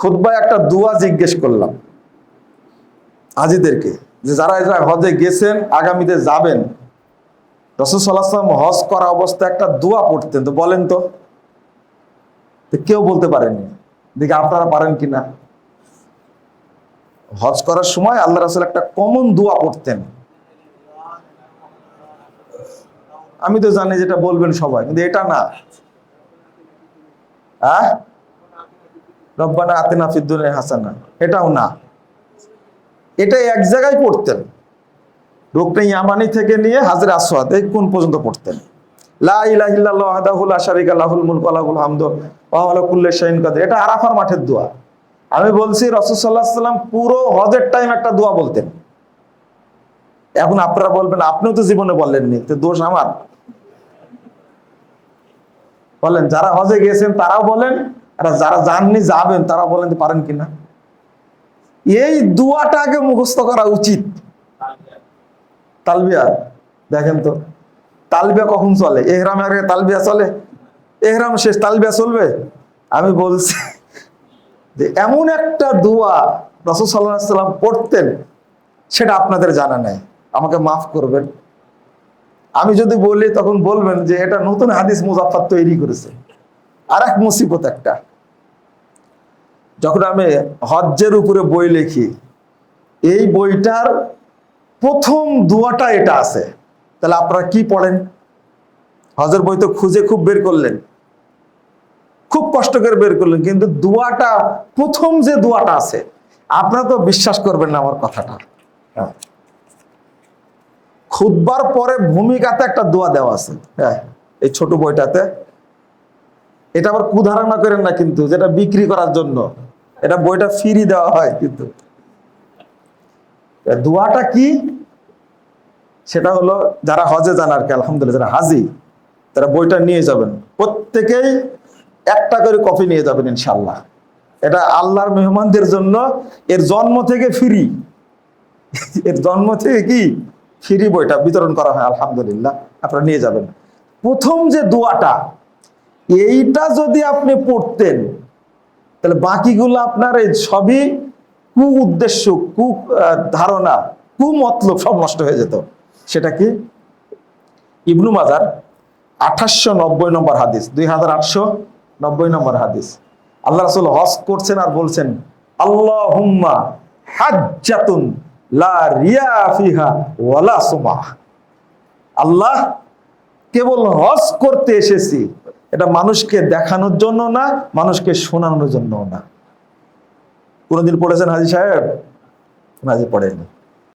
খুদ্ায় একটা দুয়া জিজ্ঞেস করলাম হাজিদেরকে যে যারা যারা হজে গেছেন, আগামীতে যাবেন, রসুল সাল্লাহাম হজ করা অবস্থায় একটা দোয়া পড়তেন, তো বলেন তো। কেউ বলতে পারেনি। দেখি আপনারা পারেন কিনা হজ করার সময় আল্লাহ রাসুল একটা কমন দোয়া পড়তেন। আমি তো জানি যেটা বলবেন সবাই, কিন্তু এটা না। হ্যাঁ রব্বানা আতেনা ফিদ্দুনে হাসানা। এটাও না। এটা এক জায়গায় পড়তেন। রুকনে ইয়ামানি থেকে নিয়ে হাজরে আসওয়াদ এই কোন পর্যন্ত পড়তেন? লা ইলাহা ইল্লাল্লাহু ওয়াহদাহু লা শারীকা লাহুল এটা আরাফার মাঠের দোয়া। আমি বলছি পুরো হজের টাইম একটা দোয়া বলতেন। এখন আপনারা বলবেন, আপনিও তো জীবনে বললেননি তো দোষ আমার। বলেন, যারা হজে গিয়েছেন তারাও বলেন আর যারা যাননি যাবেন, তারা বলেন পারেন কিনা। এই দুয়াটা আগে মুখস্থ করা উচিত। তালবিয়া, দেখেন তো, তালবিয়া কখন চলে? এহরাম আগে তালবিয়া চলে? এহরাম শেষ, তালবিয়া চলবে? আমি বলছি যে এমন একটা দোয়া সাল্লাহ সাল্লাম পড়তেন, সেটা আপনাদের জানা নাই। আমাকে মাফ করবেন। আমি যদি বলি, তখন বলবেন যে এটা নতুন হাদিস মুজাফার তৈরি করেছে। আর এক মুসিবত একটা। যখন আমি হজ্জের উপরে বই লিখি, এই বইটার প্রথম দুয়াটা এটা আছে। তাহলে আপনারা কি পড়েন? হজের বই তো খুঁজে খুব বের করলেন। খুব কষ্ট করে বের করলেন, কিন্তু দুয়াটা, প্রথম যে দুয়াটা আছে, আপনারা তো বিশ্বাস করবেন না আমার কথাটা। হ্যাঁ। খুদবার পরে ভূমিকাতে একটা দোয়া দেওয়া আছে। হ্যাঁ এই ছোট বইটাতে। এটা আবার কুধারণা করেন না কিন্তু, যেটা বিক্রি করার জন্য। এটা বইটা ফ্রি দেওয়া হয় কিন্তু। দোয়াটা কি? সেটা হলো যারা হজে যান আর কি, আলহামদুলিল্লাহ, যারা হাজি, তারা বইটা নিয়ে যাবেন। প্রত্যেকেই একটা করে কপি নিয়ে যাবেন ইনশাল্লাহ এটা আল্লাহর মেহমানদের জন্য এর জন্ম থেকে ফ্রি এর জন্ম থেকে কি? ফ্রি বইটা বিতরণ করা হয়, আলহামদুলিল্লাহ, আপনারা নিয়ে যাবেন। প্রথম যে দোয়াটা, এইটা যদি আপনি পড়তেন তাহলে বাকিগুলো আপনার এই সবই কু উদ্দেশ্য কু ধারণা কু মতলব সব নষ্ট হয়ে যেত। সেটা কি? ইবনু মাজার আঠাশশো নব্বই নম্বর হাদিস, দুই হাজার আটশো নব্বই নম্বর হাদিস। আল্লাহ রাসুল হজ করছেন আর বলছেন আল্লাহ হুম্মা হাজ্জাতুন লা রিয়া ফিহা ওয়ালা সুমাহ। আল্লাহ কেবল হজ করতে এসেছি এটা মানুষকে দেখানোর জন্য না, মানুষকে শোনানোর জন্য না। কোনদিন পড়েছেন হাজি সাহেব? হাজি পড়েনি